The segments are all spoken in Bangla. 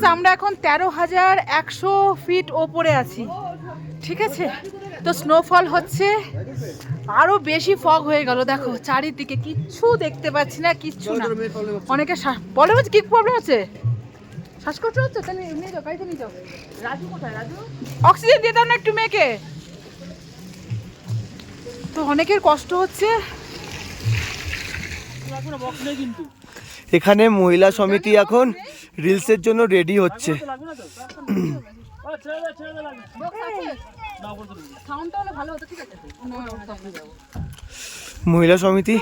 আছে আমরা এখন তেরো হাজার একশো ফিট ওপরে আছি। ঠিক আছে? তো স্নোফল হচ্ছে। আরও বেশি ফগ হয়ে গেল দেখো চারিদিকে কিচ্ছু দেখতে পাচ্ছি না কিচ্ছু না। অনেকে বলে হচ্ছে কি প্রবলেম আছে শ্বাসকষ্ট হচ্ছে? তাহলে নিয়ে যাও গাড়িতে নিয়ে যাও। রাজু কোথায় রাজু? অক্সিজেন দিয়ে দাও না একটু মেয়েকে। তো অনেকের কষ্ট হচ্ছে। এখানে মহিলা সমিতি এখন রিলসের জন্য রেডি হচ্ছে। মহিলা সমিতি।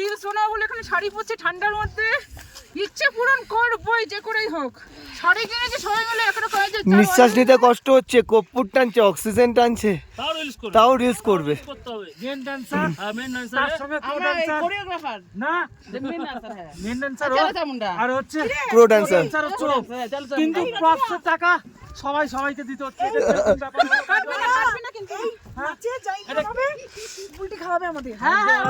রিলস এখানে শাড়ি পরছে ঠান্ডার মধ্যে। ইচ্ছে পূরণ করবই যে করেই হোক। সরে গিয়ে যে সবাই মিলে এখানে কয়েছে নিঃশ্বাস নিতে কষ্ট হচ্ছে কর্পূর টানছে অক্সিজেন টানছে। তাও রিলস করবে। মেন ডান্সার হ্যাঁ মেন ডান্সার কোরিওগ্রাফার না? মেন ডান্সার হ্যাঁ। মেন ডান্সার আর হচ্ছে প্রো ড্যান্সার ডান্সার কিন্তু প্রপসের টাকা সবাই সবাইকে দিতে হচ্ছে। এটা এরকম ব্যাপার না। কাটবে না কাটবে না কিন্তু। আমাদের। হ্যাঁ হ্যাঁ?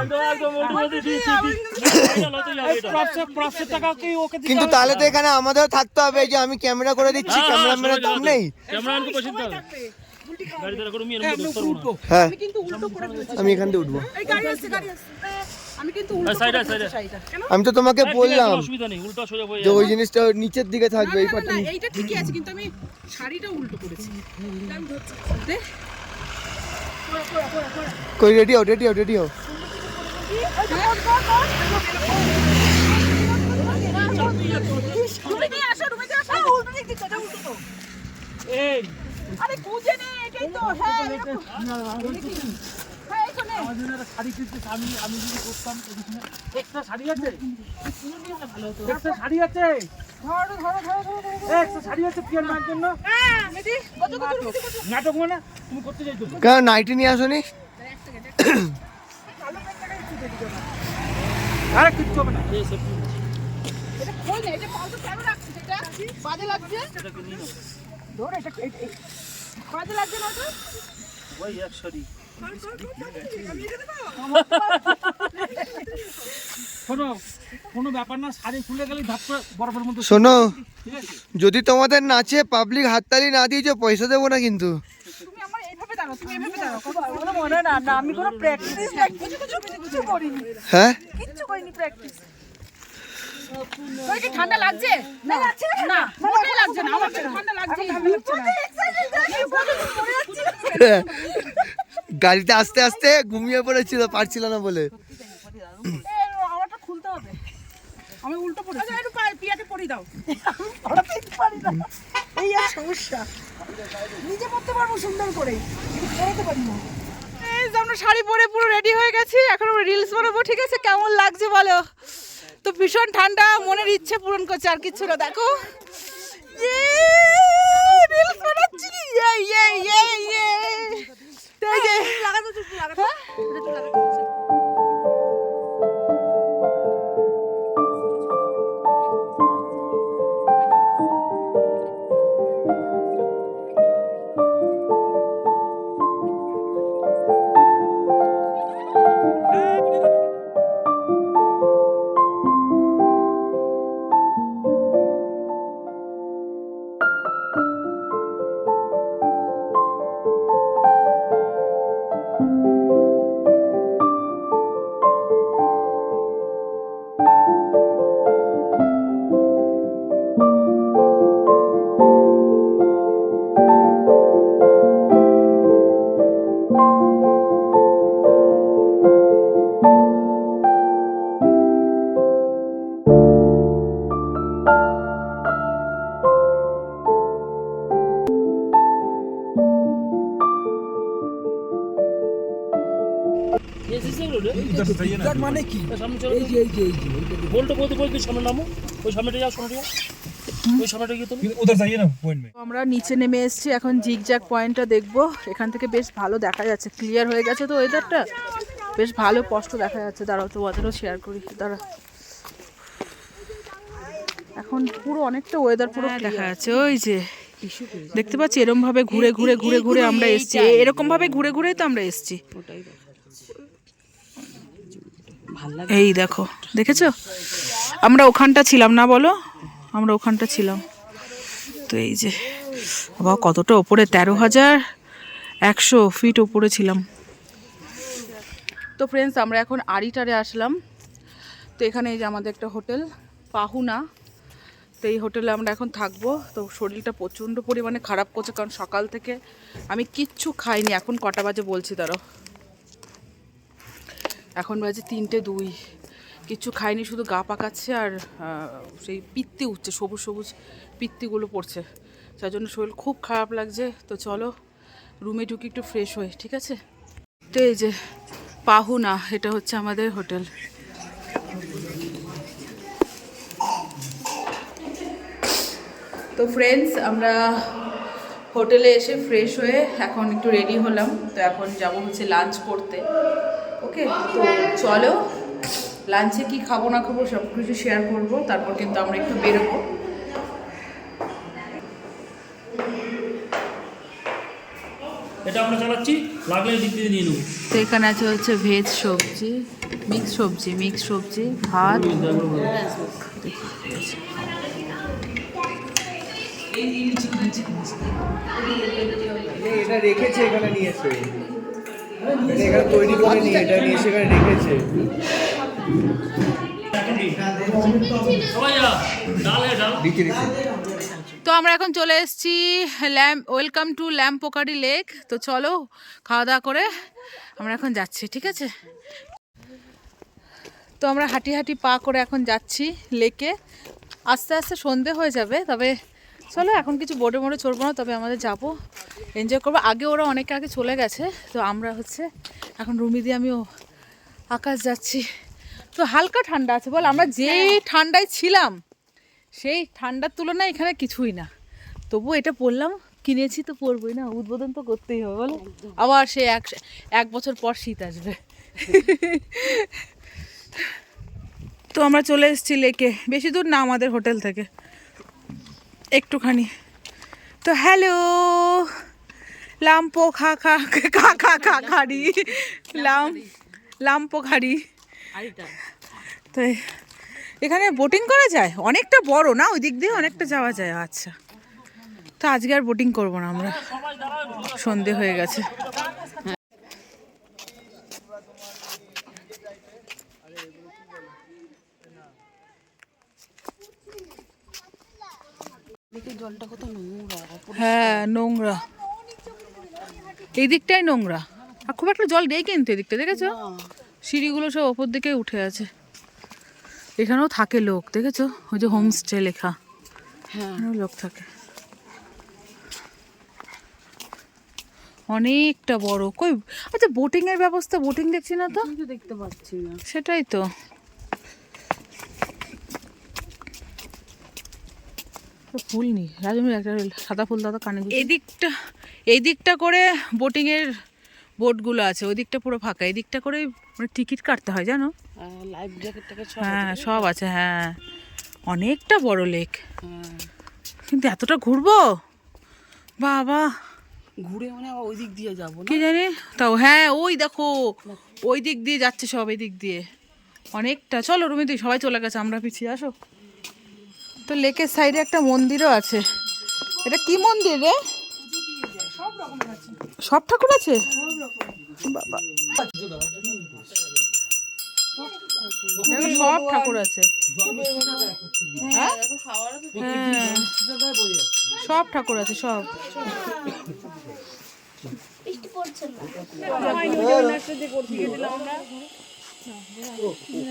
তাহলে তো এখানে আমাদেরও থাকতে হবে যে আমি ক্যামেরা করে দিচ্ছি হ্যাঁ, হ্যাঁ, ক্যামেরাম্যানের দাম নেই। হ্যাঁ কিন্তু উল্টো করে ফেলেছি আমি এখান থেকে উঠবো। আসছে আমি কিন্তু উল্টো সাইডে, করে ফেলেছি সাইডে। শাড়িটা কেন আমি তো তোমাকে হ্যাঁ, বললাম কোনো অসুবিধা নেই উল্টা সোজা হয়ে যে ওই জিনিসটা নিচের দিকে থাকবে এই পাটটা এইটা ঠিকই আছে কিন্তু আমি শাড়িটা উল্টো করেছি। কই রেডি হও রেডি হও রেডি হও। এই আরে নে, এটাই তো, হ্যাঁ। হ্যাঁ। আমার জন্য একটা শাড়ি কিনতে আমি আমি যদি করতাম শাড়ি আছে একটা শাড়ি আছে ধরো, ধরো, ধরো, ধরো, ধরো। এই, একটা শাড়ি আছে পিয়ার জন্য হ্যাঁ, কত, কত, কত, কত? নাটক মানে করতে চাইছো কেন নাইটি নিয়ে আসনি আরে কিচ্ছু হবে না এই এটা খোল না, এটা পাউডার কেন রাখছিস এটা? বাজে লাগছে? ধর, এটা- বাজে লাগছে না ওটা? ওই এক শাড়ি শোনো কোনো ব্যাপার না শাড়ি খুলে গেলে ধাপ করে বরফের মধ্যে শোনো ঠিক আছে? যদি তোমাদের নাচে পাবলিক হাততালি না দিয়েছ পয়সা দেবো না কিন্তু। তুমি আমার এইভাবে দাঁড়াও, তুমি এইভাবে দাঁড়াও। কোনো মনে না, না, আমি কোনো practice কিছু কিছু কিছু করিনি। হ্যাঁ? কিচ্ছু করিনি practice। তোর কি ঠান্ডা লাগছে? না না লাগছে না। আমার ঠান্ডা লাগছে। গাড়িতে আস্তে আস্তে ঘুমিয়ে পড়েছিল পারছিল না বলে। আমারটা খুলতে হবে আমি উল্টো পড়েছি। আচ্ছা একটু দাও পড়াতেই পারি না এই আর সমস্যা। নিজে পড়তে পারব সুন্দর করে পড়াতে পারি না। এই যে আমরা শাড়ি পরে পুরো রেডি হয়ে গেছি এখন রিলস বানাবো ঠিক আছে? কেমন লাগছে বলো? তো ভীষণ ঠান্ডা মনের ইচ্ছে পূরণ করছে আর কিছু না দেখো। রিলস বানাচ্ছি। ইয়ে ইয়ে ইয়ে ইয়ে। মানে কি? আমরা নিচে নেমে এসেছি এখন জিগজাক পয়েন্টটা দেখব। এখান থেকে বেশ ভালো দেখা যাচ্ছে। ক্লিয়ার হয়ে গেছে তো ওয়েদারটা বেশ ভালো স্পষ্ট দেখা যাচ্ছে। দাঁড়াও তো ওদেরও শেয়ার করি। দাঁড়া। এখন পুরো অনেকটা ওয়েদার পুরো হ্যাঁ, দেখা যাচ্ছে। ওই যে দেখতে পাচ্ছি এরকম ভাবে ঘুরে ঘুরে ঘুরে ঘুরে আমরা এসছি। এরকম ভাবে ঘুরে ঘুরে তো আমরা এসছি। ওটাই এই দেখো, দেখেছ? আমরা ওখানটা ছিলাম না বলো? আমরা ওখানটা ছিলাম। তো এই যে, বাবা কতটা ওপরে? তেরো হাজার একশো ফিট ওপরে ছিলাম। তো ফ্রেন্ডস আমরা এখন আড়িটারে আসলাম। তো এখানে এই যে আমাদের একটা হোটেল, পাহুনা। তো এই হোটেলে আমরা এখন থাকব। তো শরীরটা প্রচণ্ড পরিমাণে খারাপ করছে, কারণ সকাল থেকে আমি কিচ্ছু খাইনি। এখন কটা বাজে বলছি তারও এখন বাজে তিনটে দুই। কিচ্ছু খাইনি, শুধু গা পাকাচ্ছে আর সেই পিত্তি উঠছে, সবুজ সবুজ পিত্তিগুলো পড়ছে। যার জন্য শরীর খুব খারাপ লাগছে। তো চলো, রুমে ঢুকি একটু ফ্রেশ হই, ঠিক আছে? তো এই যে পাহুনা, এটা হচ্ছে আমাদের হোটেল। তো ফ্রেন্ডস আমরা হোটেলে এসে ফ্রেশ হয়ে এখন একটু রেডি হলাম। তো এখন যাব হচ্ছে লাঞ্চ করতে। ওকে তো চলো লাঞ্চে কি খাব না খাব সব কিছু শেয়ার করব তারপর কিন্তু আমরা একটু বেরোবো। এটা আমরা চালাচ্ছি লাগলে দিক দিয়ে নিয়ে নেব। তো এখানে আছে হচ্ছে ভেজ সবজি মিক্স সবজি মিক্স সবজি ভাত। এটা রেখেছে এখানে নিয়ে এসে। এটা দিচ্ছে তো আমরা এখন চলে এসেছি lamp, welcome to Lampokhari lake. তো চলো, খাওয়া দাওয়া করে আমরা এখন যাচ্ছি, ঠিক আছে? তো আমরা হাঁটি হাঁটি পা করে এখন যাচ্ছি লেকে। আস্তে আস্তে সন্ধে হয়ে যাবে, তবে চলো এখন কিছু বোর্ডে মোড়ে চড়বো না তবে আমাদের যাব। এনজয় করব। আগে ওরা অনেকে আগে চলে গেছে তো আমরা হচ্ছে এখন রুমি দিয়ে আমিও আকাশ যাচ্ছি। তো হালকা ঠান্ডা আছে বল আমরা যে ঠান্ডায় ছিলাম সেই ঠান্ডার তুলনায় এখানে কিছুই না। তবু এটা পরলাম কিনেছি তো পরবই না উদ্বোধন তো করতেই হবে বলো। আবার সে এক এক বছর পর শীত আসবে। তো আমরা চলে এসেছি লেকে বেশি দূর না আমাদের হোটেল থেকে। একটুখানি। তো হ্যালো লাম্পো খা খা খা খা খা খাড়ি। লাম লাম্পো খাড়ি। তো এখানে বোটিং করা যায়? অনেকটা বড় না? ওই দিক দিয়ে অনেকটা যাওয়া যায়। আচ্ছা। তো আজকে আর বোটিং করব না আমরা। সন্ধে হয়ে গেছে। হ্যাঁ নোংরা এই দিকটাই নোংরা। আর খুব একটা জল নেই কিন্তু এদিকটা দেখেছ? সিঁড়িগুলো সব ওপর দিকে উঠে আছে। এখানেও থাকে লোক দেখেছ? ওই যে হোমস্টে লেখা। হ্যাঁ। লোক থাকে। অনেকটা বড়। কই আচ্ছা বোটিং এর ব্যবস্থা বোটিং দেখছি না তো দেখতে পাচ্ছি না। সেটাই তো। তো ফুল নি রাজমীর একটা সাদা ফুল দাদা কানে এই দিকটা এই দিকটা করে বোটিং এর বোটগুলো আছে ওই দিকটা পুরো ফাঁকা। এই দিকটা করে মানে টিকিট কাটতে হয় জানো? লাইফ জ্যাকেট টাকে সব হ্যাঁ সব আছে হ্যাঁ। অনেকটা বড় লেক হ্যাঁ। কিন্তু এতটা ঘুরবো? বাবা। ঘুরে মানে ওই দিক দিয়ে যাব না? কি জানি? তাও হ্যাঁ ওই দেখো ওই দিক দিয়ে যাচ্ছে সব এই দিক দিয়ে। অনেকটা চলো রুমি তুই সবাই চলে গেছে আমরা পিছিয়ে আসো। তো লেকের সাইডে একটা মন্দিরও আছে। এটা কি মন্দির রে? সব ঠাকুর আছে? বাবা। সব ঠাকুর আছে। হ্যাঁ? হ্যাঁ। সব ঠাকুর আছে সব।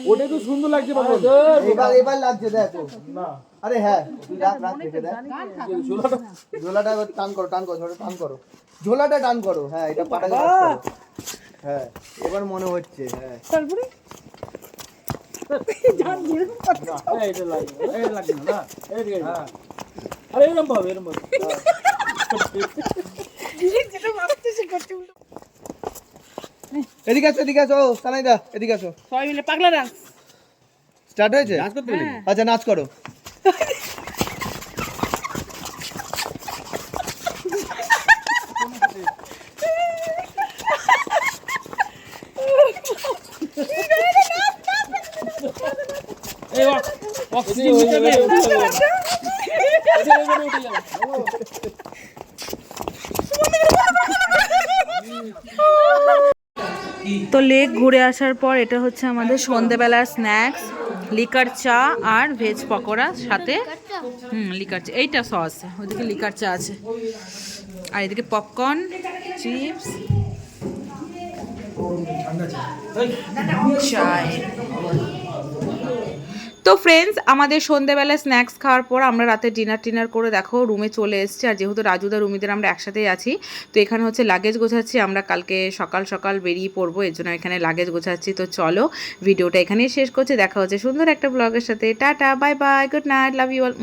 ওটা এবার এবার লাগছে দেখো। আরে হ্যাঁ তুই রাখ রাখ রেখে ঝোলাটা টান করো টান করো টান করো। ঝোলাটা টান করো হ্যাঁ এটা পাটা হ্যাঁ এবার মনে হচ্ছে হ্যাঁ। তারপরে? আরে এরকম ভাবে এরকম ভাবে। এদিকে আসো এদিকে আসো সানাই এদিকে আসো। সবাই মিলে পাগলা ডান্স স্টার্ট হয়েছে? আচ্ছা নাচ করো। অক্সিজেন নিতে হবে। তো লেক ঘুরে আসার পর এটা হচ্ছে আমাদের সন্ধেবেলার স্ন্যাক্স। লিকার চা আর ভেজ পকোড়া সাথে হুম লিকার চা। এইটা সস ওইদিকে লিকার চা আছে। আর এদিকে পপকর্ন চিপস। চায় তো ফ্রেন্ডস আমাদের সন্ধ্যেবেলা স্ন্যাক্স খাওয়ার পর আমরা রাতে ডিনার টিনার করে দেখো রুমে চলে এসছি। আর যেহেতু রাজুদা রুমিদের আমরা একসাথেই আছি, তো এখানে হচ্ছে লাগেজ গোছাচ্ছি। আমরা কালকে সকাল সকাল বেরিয়ে পড়ব, এর জন্য এখানে লাগেজ গোছাচ্ছি। তো চলো ভিডিওটা এখানেই শেষ করছে। দেখা হচ্ছে সুন্দর একটা ব্লগের সাথে। Tata bye bye good night love you all